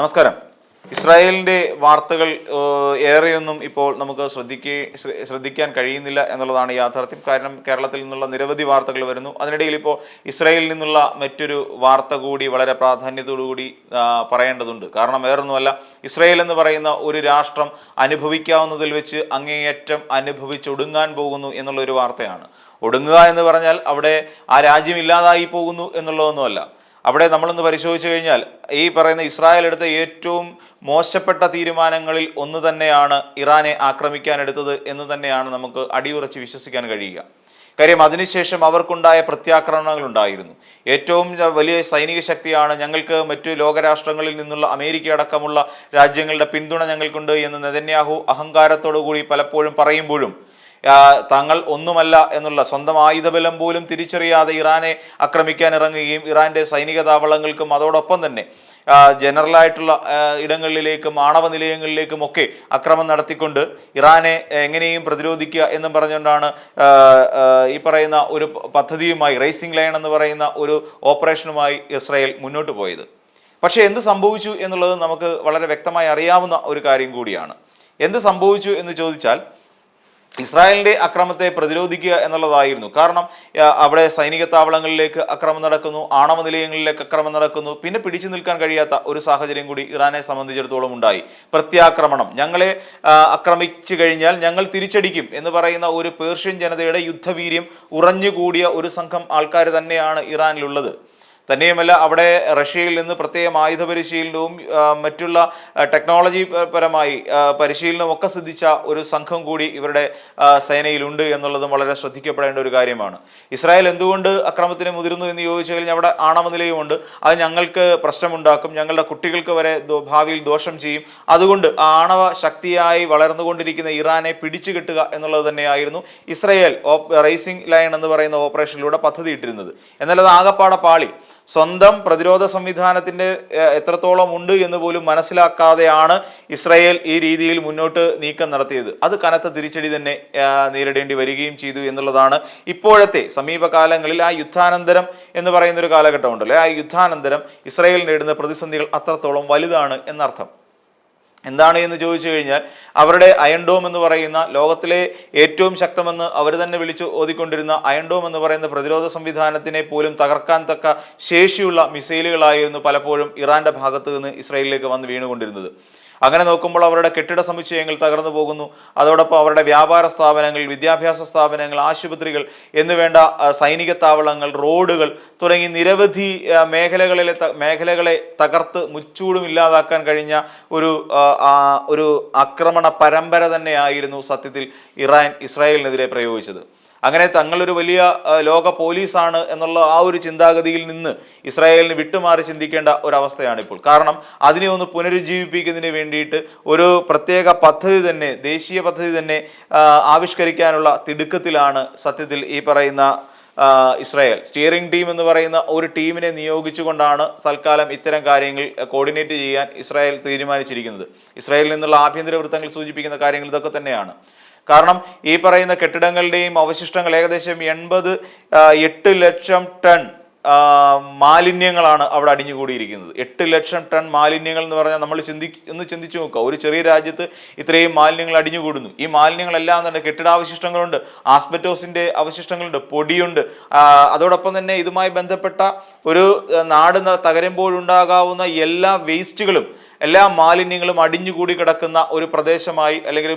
നമസ്കാരം. ഇസ്രായേലിന്റെ വാർത്തകൾ ഏറെയൊന്നും ഇപ്പോൾ നമുക്ക് ശ്രദ്ധിക്കേ ശ്രദ്ധിക്കാൻ കഴിയുന്നില്ല എന്നുള്ളതാണ് യാഥാർത്ഥ്യം. കാരണം കേരളത്തിൽ നിന്നുള്ള നിരവധി വാർത്തകൾ വരുന്നു. അതിനിടയിൽ ഇപ്പോൾ ഇസ്രായേലിൽ നിന്നുള്ള മറ്റൊരു വാർത്ത കൂടി വളരെ പ്രാധാന്യത്തോടുകൂടി പറയേണ്ടതുണ്ട്. കാരണം വേറൊന്നുമല്ല ഇസ്രായേൽ എന്ന് പറയുന്ന ഒരു രാഷ്ട്രം അനുഭവിക്കാവുന്നതിൽ വെച്ച് അങ്ങേയറ്റം അനുഭവിച്ചൊടുങ്ങാൻ പോകുന്നു എന്നുള്ള ഒരു വാർത്തയാണ്. ഒടുങ്ങുക എന്ന് പറഞ്ഞാൽ അവിടെ ആ രാജ്യം ഇല്ലാതായി പോകുന്നു എന്നുള്ളതൊന്നുമല്ല. അവിടെ നമ്മളൊന്ന് പരിശോധിച്ചു കഴിഞ്ഞാൽ ഈ പറയുന്ന ഇസ്രായേൽ എടുത്ത ഏറ്റവും മോശപ്പെട്ട തീരുമാനങ്ങളിൽ ഒന്ന് തന്നെയാണ് ഇറാനെ ആക്രമിക്കാൻ എടുത്തത് എന്ന് തന്നെയാണ് നമുക്ക് അടിയുറച്ച് വിശ്വസിക്കാൻ കഴിയുക. കാര്യം അതിനുശേഷം അവർക്കുണ്ടായ പ്രത്യാക്രമണങ്ങൾ ഉണ്ടായിരുന്നു. ഏറ്റവും വലിയ സൈനിക ശക്തിയാണ് ഞങ്ങൾക്ക് മറ്റു ലോകരാഷ്ട്രങ്ങളിൽ നിന്നുള്ള അമേരിക്ക അടക്കമുള്ള രാജ്യങ്ങളുടെ പിന്തുണ ഞങ്ങൾക്കുണ്ട് എന്ന് നെതന്യാഹു അഹങ്കാരത്തോടു കൂടി പലപ്പോഴും പറയുമ്പോഴും തങ്ങൾ ഒന്നുമല്ല എന്നുള്ള സ്വന്തം ആയുധബലം പോലും തിരിച്ചറിയാതെ ഇറാനെ ആക്രമിക്കാൻ ഇറങ്ങുകയും ഇറാന്റെ സൈനിക താവളങ്ങൾക്കും അതോടൊപ്പം തന്നെ ജനറലായിട്ടുള്ള ഇടങ്ങളിലേക്കും ആണവ നിലയങ്ങളിലേക്കും ഒക്കെ അക്രമം നടത്തിക്കൊണ്ട് ഇറാനെ എങ്ങനെയും പ്രതിരോധിക്കുക എന്നും പറഞ്ഞുകൊണ്ടാണ് ഈ പറയുന്ന ഒരു പദ്ധതിയുമായി റേസിംഗ് ലൈൻ എന്ന് പറയുന്ന ഒരു ഓപ്പറേഷനുമായി ഇസ്രായേൽ മുന്നോട്ട് പോയത്. പക്ഷേ എന്ത് സംഭവിച്ചു എന്നുള്ളത് നമുക്ക് വളരെ വ്യക്തമായി അറിയാവുന്ന ഒരു കാര്യം കൂടിയാണ്. എന്ത് സംഭവിച്ചു എന്ന് ചോദിച്ചാൽ ഇസ്രായേലിന്റെ അക്രമത്തെ പ്രതിരോധിക്കുക എന്നുള്ളതായിരുന്നു. കാരണം അവിടെ സൈനിക താവളങ്ങളിലേക്ക് അക്രമം നടക്കുന്നു ആണവ നിലയങ്ങളിലേക്ക് അക്രമം നടക്കുന്നു പിന്നെ പിടിച്ചു നിൽക്കാൻ കഴിയാത്ത ഒരു സാഹചര്യം കൂടി ഇറാനെ സംബന്ധിച്ചിടത്തോളം ഉണ്ടായി. പ്രത്യാക്രമണം. ഞങ്ങളെ ആക്രമിച്ചു കഴിഞ്ഞാൽ ഞങ്ങൾ തിരിച്ചടിക്കും എന്ന് പറയുന്ന ഒരു പേർഷ്യൻ ജനതയുടെ യുദ്ധവീര്യം ഉറഞ്ഞുകൂടിയ ഒരു സംഘം ആൾക്കാർ തന്നെയാണ് ഇറാനിലുള്ളത്. തന്നെയുമല്ല അവിടെ റഷ്യയിൽ നിന്ന് പ്രത്യേകം ആയുധ പരിശീലനവും മറ്റുള്ള ടെക്നോളജി പരമായി പരിശീലനവും ഒക്കെ സിദ്ധിച്ച ഒരു സംഘം കൂടി ഇവരുടെ സേനയിലുണ്ട് എന്നുള്ളതും വളരെ ശ്രദ്ധിക്കപ്പെടേണ്ട ഒരു കാര്യമാണ്. ഇസ്രായേൽ എന്തുകൊണ്ട് അക്രമത്തിന് മുതിരുന്നു എന്ന് ചോദിച്ചു കഴിഞ്ഞാൽ അവിടെ ആണവ നിലയുമുണ്ട് അത് ഞങ്ങൾക്ക് പ്രശ്നമുണ്ടാക്കും ഞങ്ങളുടെ കുട്ടികൾക്ക് വരെ ഭാവിയിൽ ദോഷം ചെയ്യും. അതുകൊണ്ട് ആണവ ശക്തിയായി വളർന്നുകൊണ്ടിരിക്കുന്ന ഇറാനെ പിടിച്ചു കിട്ടുക എന്നുള്ളത് തന്നെയായിരുന്നു ഇസ്രായേൽ റൈസിംഗ് ലൈൻ എന്ന് പറയുന്ന ഓപ്പറേഷനിലൂടെ പദ്ധതി ഇട്ടിരുന്നത് എന്നാൽ അത് ആകപ്പാടെ പാളി. സ്വന്തം പ്രതിരോധ സംവിധാനത്തിന്റെ ഏഹ്, എത്രത്തോളം ഉണ്ട് എന്ന് പോലും മനസ്സിലാക്കാതെയാണ് ഇസ്രായേൽ ഈ രീതിയിൽ മുന്നോട്ട് നീക്കം നടത്തിയത്. അത് കനത്ത തിരിച്ചടി തന്നെ നേരിടേണ്ടി വരികയും ചെയ്തു എന്നുള്ളതാണ് ഇപ്പോഴത്തെ സമീപകാലങ്ങളിൽ ആ യുദ്ധാനന്തരം എന്ന് പറയുന്ന ഒരു കാലഘട്ടം ഉണ്ടല്ലോ ആ യുദ്ധാനന്തരം ഇസ്രായേൽ നേടുന്ന പ്രതിസന്ധികൾ അത്രത്തോളം വലുതാണ് എന്നർത്ഥം. എന്താണ് എന്ന് ചോദിച്ചു കഴിഞ്ഞാൽ അവരുടെ അയൺഡോം എന്ന് പറയുന്ന ലോകത്തിലെ ഏറ്റവും ശക്തമെന്ന് അവർ തന്നെ വിളിച്ചു ഓതിക്കൊണ്ടിരുന്ന അയൺഡോം എന്ന് പറയുന്ന പ്രതിരോധ സംവിധാനത്തിനെ പോലും തകർക്കാൻ തക്ക ശേഷിയുള്ള മിസൈലുകളായിരുന്നു പലപ്പോഴും ഇറാന്റെ ഭാഗത്ത് നിന്ന് ഇസ്രയേലിലേക്ക് വന്ന് വീണുകൊണ്ടിരുന്നത്. അങ്ങനെ നോക്കുമ്പോൾ അവരുടെ കെട്ടിട സമുച്ചയങ്ങൾ തകർന്നു പോകുന്നു. അതോടൊപ്പം അവരുടെ വ്യാപാര സ്ഥാപനങ്ങൾ വിദ്യാഭ്യാസ സ്ഥാപനങ്ങൾ ആശുപത്രികൾ എന്നുവേണ്ട സൈനിക താവളങ്ങൾ റോഡുകൾ തുടങ്ങി നിരവധി മേഖലകളിലെ മേഖലകളെ തകർത്ത് മുച്ചൂടും ഇല്ലാതാക്കാൻ കഴിഞ്ഞ ഒരു ഒരു ആക്രമണ പരമ്പര തന്നെയായിരുന്നു സത്യത്തിൽ ഇറാൻ ഇസ്രായേലിനെതിരെ പ്രയോഗിച്ചത്. അങ്ങനെ തങ്ങളൊരു വലിയ ലോക പോലീസാണ് എന്നുള്ള ആ ഒരു ചിന്താഗതിയിൽ നിന്ന് ഇസ്രായേലിന് വിട്ടുമാറി ചിന്തിക്കേണ്ട ഒരവസ്ഥയാണ് ഇപ്പോൾ കാരണം അതിനെ ഒന്ന് പുനരുജ്ജീവിപ്പിക്കുന്നതിന് വേണ്ടിയിട്ട് ഒരു പ്രത്യേക പദ്ധതി തന്നെ ദേശീയ പദ്ധതി തന്നെ ആവിഷ്കരിക്കാനുള്ള തിടുക്കത്തിലാണ് സത്യത്തിൽ ഈ പറയുന്ന ഇസ്രായേൽ. സ്റ്റിയറിംഗ് ടീം എന്ന് പറയുന്ന ഒരു ടീമിനെ നിയോഗിച്ചുകൊണ്ടാണ് തൽക്കാലം ഇത്തരം കാര്യങ്ങൾ കോർഡിനേറ്റ് ചെയ്യാൻ ഇസ്രായേൽ തീരുമാനിച്ചിരിക്കുന്നത്. ഇസ്രായേലിൽ നിന്നുള്ള ആഭ്യന്തര വൃത്തങ്ങൾ സൂചിപ്പിക്കുന്ന കാര്യങ്ങൾ ഇതൊക്കെ തന്നെയാണ്. കാരണം ഈ പറയുന്ന കെട്ടിടങ്ങളുടെയും അവശിഷ്ടങ്ങൾ ഏകദേശം എൺപത് എട്ട് ലക്ഷം ടൺ മാലിന്യങ്ങളാണ് അവിടെ അടിഞ്ഞുകൂടിയിരിക്കുന്നത്. എട്ട് ലക്ഷം ടൺ മാലിന്യങ്ങൾ എന്ന് പറഞ്ഞാൽ നമ്മൾ ചിന്തി ഒന്ന് ചിന്തിച്ചു നോക്കുക. ഒരു ചെറിയ രാജ്യത്ത് ഇത്രയും മാലിന്യങ്ങൾ അടിഞ്ഞുകൂടുന്നു. ഈ മാലിന്യങ്ങളെല്ലാം തന്നെ കെട്ടിടാവശിഷ്ടങ്ങളുണ്ട് ആസ്പെറ്റോസിന്റെ അവശിഷ്ടങ്ങളുണ്ട് പൊടിയുണ്ട്. അതോടൊപ്പം തന്നെ ഇതുമായി ബന്ധപ്പെട്ട ഒരു നാട് തകരുമ്പോഴുണ്ടാകാവുന്ന എല്ലാ വേസ്റ്റുകളും എല്ലാ മാലിന്യങ്ങളും അടിഞ്ഞുകൂടി കിടക്കുന്ന ഒരു പ്രദേശമായി അല്ലെങ്കിൽ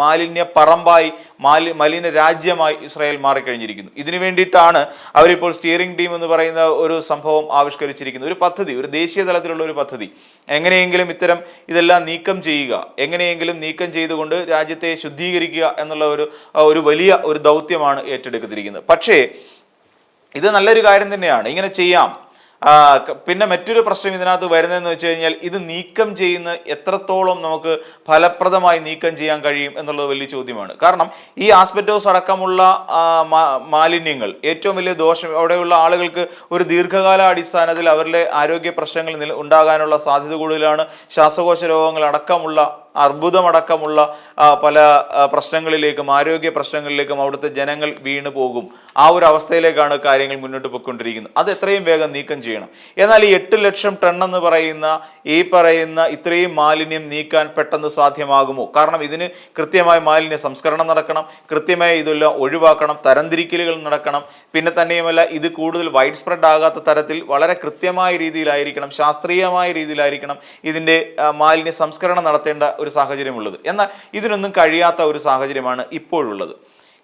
മാലിന്യ പറമ്പായി മാലി മലിന രാജ്യമായി ഇസ്രായേൽ മാറിക്കഴിഞ്ഞിരിക്കുന്നു. ഇതിനു വേണ്ടിയിട്ടാണ് അവരിപ്പോൾ സ്റ്റിയറിംഗ് ടീം എന്ന് പറയുന്ന ഒരു സംഭവം ആവിഷ്കരിച്ചിരിക്കുന്നത്. ഒരു പദ്ധതി ഒരു ദേശീയ തലത്തിലുള്ള ഒരു പദ്ധതി. എങ്ങനെയെങ്കിലും ഇത്തരം ഇതെല്ലാം നീക്കം ചെയ്യുക എങ്ങനെയെങ്കിലും നീക്കം ചെയ്തുകൊണ്ട് രാജ്യത്തെ ശുദ്ധീകരിക്കുക എന്നുള്ള ഒരു ഒരു വലിയ ഒരു ദൗത്യമാണ് ഏറ്റെടുത്തിരിക്കുന്നത് പക്ഷേ ഇത് നല്ലൊരു കാര്യം തന്നെയാണ്. ഇങ്ങനെ ചെയ്യാം. പിന്നെ മറ്റൊരു പ്രശ്നം ഇതിനകത്ത് വരുന്നതെന്ന് വെച്ച് കഴിഞ്ഞാൽ ഇത് നീക്കം ചെയ്യുന്ന എത്രത്തോളം നമുക്ക് ഫലപ്രദമായി നീക്കം ചെയ്യാൻ കഴിയും എന്നുള്ളത് വലിയ ചോദ്യമാണ്. കാരണം ഈ ആസ്പെറ്റോസ് അടക്കമുള്ള മാലിന്യങ്ങൾ ഏറ്റവും വലിയ ദോഷം അവിടെയുള്ള ആളുകൾക്ക് ഒരു ദീർഘകാല അടിസ്ഥാനത്തിൽ അവരുടെ ആരോഗ്യ പ്രശ്നങ്ങൾ ഉണ്ടാകാനുള്ള സാധ്യത കൂടുതലാണ്. ശ്വാസകോശ രോഗങ്ങൾ അടക്കമുള്ള അർബുദമടക്കമുള്ള പല പ്രശ്നങ്ങളിലേക്കും ആരോഗ്യ പ്രശ്നങ്ങളിലേക്കും അവിടുത്തെ ജനങ്ങൾ വീണു പോകും. ആ ഒരു അവസ്ഥയിലേക്കാണ് കാര്യങ്ങൾ മുന്നോട്ട് പോയിക്കൊണ്ടിരിക്കുന്നത്. അത് എത്രയും വേഗം നീക്കം ചെയ്യണം. എന്നാൽ ഈ എട്ട് ലക്ഷം ടൺ എന്ന് പറയുന്ന ഈ പറയുന്ന ഇത്രയും മാലിന്യം നീക്കാൻ പെട്ടെന്ന് സാധ്യമാകുമോ? കാരണം ഇതിന് കൃത്യമായ മാലിന്യ സംസ്കരണം നടക്കണം കൃത്യമായി ഇതെല്ലാം ഒഴിവാക്കണം തരംതിരിക്കലുകൾ നടക്കണം. പിന്നെ തന്നെയുമല്ല ഇത് കൂടുതൽ വൈഡ് സ്പ്രെഡ് ആകാത്ത തരത്തിൽ വളരെ കൃത്യമായ രീതിയിലായിരിക്കണം ശാസ്ത്രീയമായ രീതിയിലായിരിക്കണം ഇതിന്റെ മാലിന്യ സംസ്കരണം നടത്തേണ്ട ഒരു സാഹചര്യമുള്ളത്. എന്നാൽ ഇതിനൊന്നും കഴിയാത്ത ഒരു സാഹചര്യമാണ് ഇപ്പോഴുള്ളത്.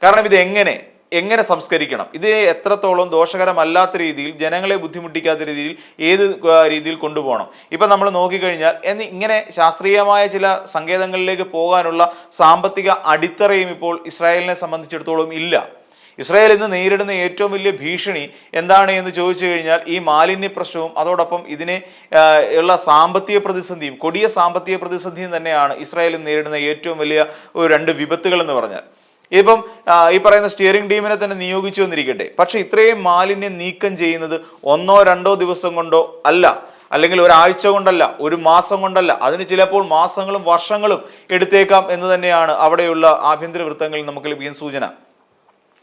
കാരണം ഇത് എങ്ങനെ എങ്ങനെ സംസ്കരിക്കണം? ഇത് എത്രത്തോളം ദോഷകരമല്ലാത്ത രീതിയിൽ ജനങ്ങളെ ബുദ്ധിമുട്ടിക്കാത്ത രീതിയിൽ ഏത് രീതിയിൽ കൊണ്ടുപോകണം? ഇപ്പം നമ്മൾ നോക്കിക്കഴിഞ്ഞാൽ എന്ന് ഇങ്ങനെ ശാസ്ത്രീയമായ ചില സങ്കേതങ്ങളിലേക്ക് പോകാനുള്ള സാമ്പത്തിക അടിത്തറയും ഇപ്പോൾ ഇസ്രായേലിനെ സംബന്ധിച്ചിടത്തോളം ഇല്ല. ഇസ്രായേൽ ഇന്ന് നേരിടുന്ന ഏറ്റവും വലിയ ഭീഷണി എന്താണ് എന്ന് ചോദിച്ചു കഴിഞ്ഞാൽ ഈ മാലിന്യ പ്രശ്നവും അതോടൊപ്പം ഇതിനെ ഉള്ള സാമ്പത്തിക പ്രതിസന്ധിയും കൊടിയ സാമ്പത്തിക പ്രതിസന്ധിയും തന്നെയാണ് ഇസ്രായേൽ നേരിടുന്ന ഏറ്റവും വലിയ ഒരു രണ്ട് വിപത്തുകൾ എന്ന് പറഞ്ഞാൽ. ഇപ്പം ഈ പറയുന്ന സ്റ്റിയറിംഗ് ടീമിനെ തന്നെ നിയോഗിച്ചു വന്നിരിക്കട്ടെ. പക്ഷെ ഇത്രയും മാലിന്യം നീക്കം ചെയ്യുന്നത് ഒന്നോ രണ്ടോ ദിവസം കൊണ്ടോ അല്ല. അല്ലെങ്കിൽ ഒരാഴ്ച കൊണ്ടല്ല ഒരു മാസം കൊണ്ടല്ല. അതിന് ചിലപ്പോൾ മാസങ്ങളും വർഷങ്ങളും എടുത്തേക്കാം എന്ന് തന്നെയാണ് അവിടെയുള്ള ആഭ്യന്തര വൃത്തങ്ങളിൽ നമുക്ക് ലഭിക്കുന്ന സൂചന.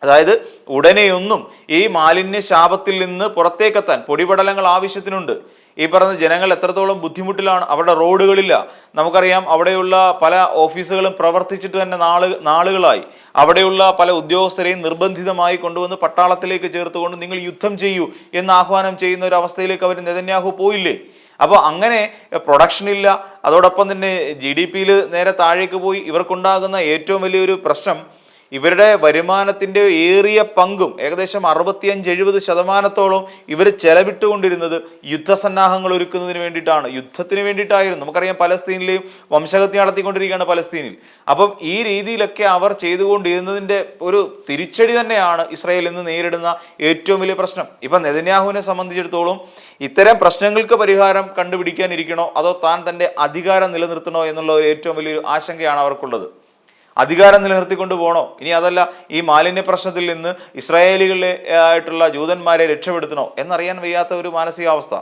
അതായത് ഉടനെയൊന്നും ഈ മാലിന്യ ശാപത്തിൽ നിന്ന് പുറത്തേക്കെത്താൻ പൊടിപടലങ്ങൾ ആവശ്യത്തിനുണ്ട്. ഈ പറഞ്ഞ ജനങ്ങൾ എത്രത്തോളം ബുദ്ധിമുട്ടിലാണ് അവരുടെ റോഡുകളില്ല. നമുക്കറിയാം അവിടെയുള്ള പല ഓഫീസുകളും പ്രവർത്തിച്ചിട്ട് തന്നെ നാൾ നാളുകളായി. അവിടെയുള്ള പല ഉദ്യോഗസ്ഥരെയും നിർബന്ധിതമായി കൊണ്ടുവന്ന് പട്ടാളത്തിലേക്ക് ചേർത്തുകൊണ്ട് നിങ്ങൾ യുദ്ധം ചെയ്യൂ എന്ന് ആഹ്വാനം ചെയ്യുന്ന ഒരു അവസ്ഥയിലേക്ക് അവർ നെതന്യാഹു പോയില്ലേ? അപ്പോൾ അങ്ങനെ പ്രൊഡക്ഷൻ ഇല്ല അതോടൊപ്പം തന്നെ ജി ഡി പിയിൽ നേരെ താഴേക്ക് പോയി. ഇവർക്കുണ്ടാകുന്ന ഏറ്റവും വലിയൊരു പ്രശ്നം ഇവരുടെ വരുമാനത്തിന്റെ ഏറിയ പങ്കും ഏകദേശം അറുപത്തിയഞ്ച് എഴുപത് ശതമാനത്തോളം ഇവർ ചെലവിട്ടുകൊണ്ടിരുന്നത് യുദ്ധസന്നാഹങ്ങൾ ഒരുക്കുന്നതിന് വേണ്ടിയിട്ടാണ്. യുദ്ധത്തിന് വേണ്ടിയിട്ടായിരുന്നു. നമുക്കറിയാം പലസ്തീനിലെയും വംശഹത്യ നടത്തിക്കൊണ്ടിരിക്കുകയാണ് പലസ്തീനിൽ. അപ്പം ഈ രീതിയിലൊക്കെ അവർ ചെയ്തുകൊണ്ടിരുന്നതിന്റെ ഒരു തിരിച്ചടി തന്നെയാണ് ഇസ്രായേൽ ഇന്ന് നേരിടുന്ന ഏറ്റവും വലിയ പ്രശ്നം. ഇപ്പം നെതന്യാഹുവിനെ സംബന്ധിച്ചിടത്തോളം ഇത്തരം പ്രശ്നങ്ങൾക്ക് പരിഹാരം കണ്ടുപിടിക്കാനിരിക്കണോ? അതോ താൻ തന്റെ അധികാരം നിലനിർത്തണോ എന്നുള്ള ഏറ്റവും വലിയൊരു ആശങ്കയാണ് അവർക്കുള്ളത്. അധികാരം നിലനിർത്തിക്കൊണ്ട് പോകണോ? ഇനി അതല്ല ഈ മാലിന്യ പ്രശ്നത്തിൽ നിന്ന് ഇസ്രായേലികളെ ആയിട്ടുള്ള ജൂതന്മാരെ രക്ഷപ്പെടുത്തണോ? എന്നറിയാൻ വയ്യാത്ത ഒരു മാനസികാവസ്ഥ.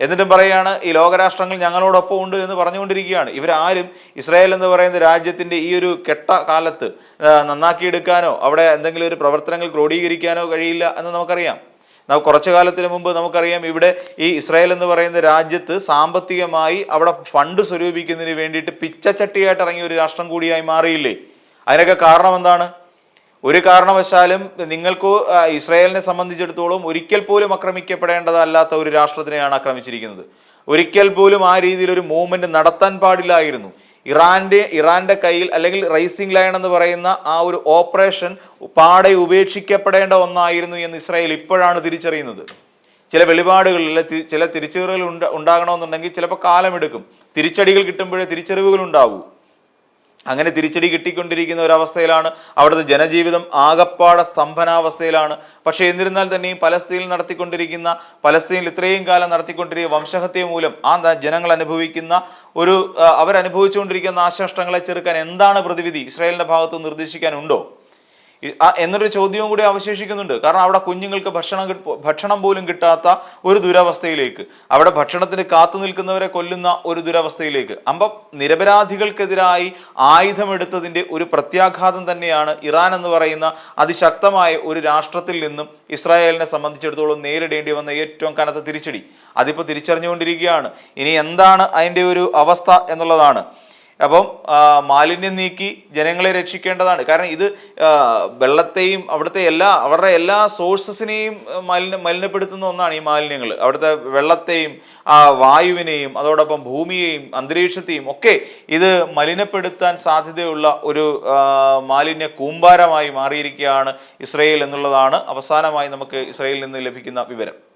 എന്നിട്ടും പറയുകയാണ് ഈ ലോകരാഷ്ട്രങ്ങൾ ഞങ്ങളോടൊപ്പം ഉണ്ട് എന്ന് പറഞ്ഞുകൊണ്ടിരിക്കുകയാണ്. ഇവരാരും ഇസ്രായേൽ എന്ന് പറയുന്ന രാജ്യത്തിന്റെ ഈ ഒരു കെട്ട കാലത്ത് നന്നാക്കിയെടുക്കാനോ അവിടെ എന്തെങ്കിലും ഒരു പ്രവർത്തനങ്ങൾ ക്രോഡീകരിക്കാനോ കഴിയില്ല എന്ന് നമുക്കറിയാം. നമുക്ക് കുറച്ചു കാലത്തിന് മുമ്പ് നമുക്കറിയാം ഇവിടെ ഈ ഇസ്രായേൽ എന്ന് പറയുന്ന രാജ്യത്ത് സാമ്പത്തികമായി അവിടെ ഫണ്ട് സ്വരൂപിക്കുന്നതിന് വേണ്ടിയിട്ട് പിച്ചച്ചട്ടിയായിട്ട് ഇറങ്ങിയ ഒരു രാഷ്ട്രം കൂടിയായി മാറിയില്ലേ? അതിനൊക്കെ കാരണം എന്താണ്? ഒരു കാരണവശാലും നിങ്ങൾക്ക് ഇസ്രായേലിനെ സംബന്ധിച്ചിടത്തോളം ഒരിക്കൽ പോലും ആക്രമിക്കപ്പെടേണ്ടതല്ലാത്ത ഒരു രാഷ്ട്രത്തിനെയാണ് ആക്രമിച്ചിരിക്കുന്നത്. ഒരിക്കൽ പോലും ആ രീതിയിൽ ഒരു മൂവ്മെന്റ് നടത്താൻ പാടില്ലായിരുന്നു. ഇറാന്റെ ഇറാന്റെ കയ്യിൽ അല്ലെങ്കിൽ റൈസിംഗ് ലൈൻ എന്ന് പറയുന്ന ആ ഒരു ഓപ്പറേഷൻ പാടെ ഉപേക്ഷിക്കപ്പെടേണ്ട ഒന്നായിരുന്നു എന്ന് ഇസ്രായേൽ ഇപ്പോഴാണ് തിരിച്ചറിയുന്നത്. ചില വെളിപാടുകളിൽ ചില തിരിച്ചറിവുകൾ ഉണ്ട ഉണ്ടാകണമെന്നുണ്ടെങ്കിൽ ചിലപ്പോൾ കാലമെടുക്കും. തിരിച്ചടികൾ കിട്ടുമ്പോഴേ തിരിച്ചറിവുകൾ ഉണ്ടാവൂ. അങ്ങനെ തിരിച്ചടി കിട്ടിക്കൊണ്ടിരിക്കുന്ന ഒരവസ്ഥയിലാണ് അവിടുത്തെ ജനജീവിതം ആകപ്പാട സ്തംഭനാവസ്ഥയിലാണ്. പക്ഷേ എന്നിരുന്നാൽ തന്നെയും പലസ്തീനിൽ നടത്തിക്കൊണ്ടിരിക്കുന്ന പലസ്തീനിൽ ഇത്രയും കാലം നടത്തിക്കൊണ്ടിരിക്കുന്ന വംശഹത്യ മൂലം ആ ജനങ്ങൾ അനുഭവിക്കുന്ന ഒരു അവരനുഭവിച്ചുകൊണ്ടിരിക്കുന്ന നാശനഷ്ടങ്ങളെ ചെറുക്കാൻ എന്താണ് പ്രതിവിധി? ഇസ്രായേലിന്റെ ഭാഗത്ത് നിർദ്ദേശിക്കാനുണ്ടോ എന്നൊരു ചോദ്യവും കൂടി അവശേഷിക്കുന്നുണ്ട്. കാരണം അവിടെ കുഞ്ഞുങ്ങൾക്ക് ഭക്ഷണം ഭക്ഷണം പോലും കിട്ടാത്ത ഒരു ദുരവസ്ഥയിലേക്ക് അവിടെ ഭക്ഷണത്തിന് കാത്തു നിൽക്കുന്നവരെ കൊല്ലുന്ന ഒരു ദുരവസ്ഥയിലേക്ക്. അപ്പം നിരപരാധികൾക്കെതിരായി ആയുധമെടുത്തതിന്റെ ഒരു പ്രത്യാഘാതം തന്നെയാണ് ഇറാൻ എന്ന് പറയുന്ന അതിശക്തമായ ഒരു രാഷ്ട്രത്തിൽ നിന്നും ഇസ്രായേലിനെ സംബന്ധിച്ചിടത്തോളം നേരിടേണ്ടി വന്ന ഏറ്റവും കനത്ത തിരിച്ചടി. അതിപ്പോൾ തിരിച്ചറിഞ്ഞുകൊണ്ടിരിക്കുകയാണ്. ഇനി എന്താണ് അതിന്റെ ഒരു അവസ്ഥ എന്നുള്ളതാണ്. അപ്പം മാലിന്യം നീക്കി ജനങ്ങളെ രക്ഷിക്കേണ്ടതാണ്. കാരണം ഇത് വെള്ളത്തെയും അവിടുത്തെ എല്ലാ അവരുടെ എല്ലാ സോഴ്സസിനെയും മലിന മലിനപ്പെടുത്തുന്ന ഒന്നാണ് ഈ മാലിന്യങ്ങൾ. അവിടുത്തെ വെള്ളത്തെയും ആ വായുവിനെയും അതോടൊപ്പം ഭൂമിയെയും അന്തരീക്ഷത്തെയും ഒക്കെ ഇത് മലിനപ്പെടുത്താൻ സാധ്യതയുള്ള ഒരു മാലിന്യ കൂമ്പാരമായി മാറിയിരിക്കുകയാണ് ഇസ്രയേൽ എന്നുള്ളതാണ് അവസാനമായി നമുക്ക് ഇസ്രയേലിൽ നിന്ന് ലഭിക്കുന്ന വിവരം.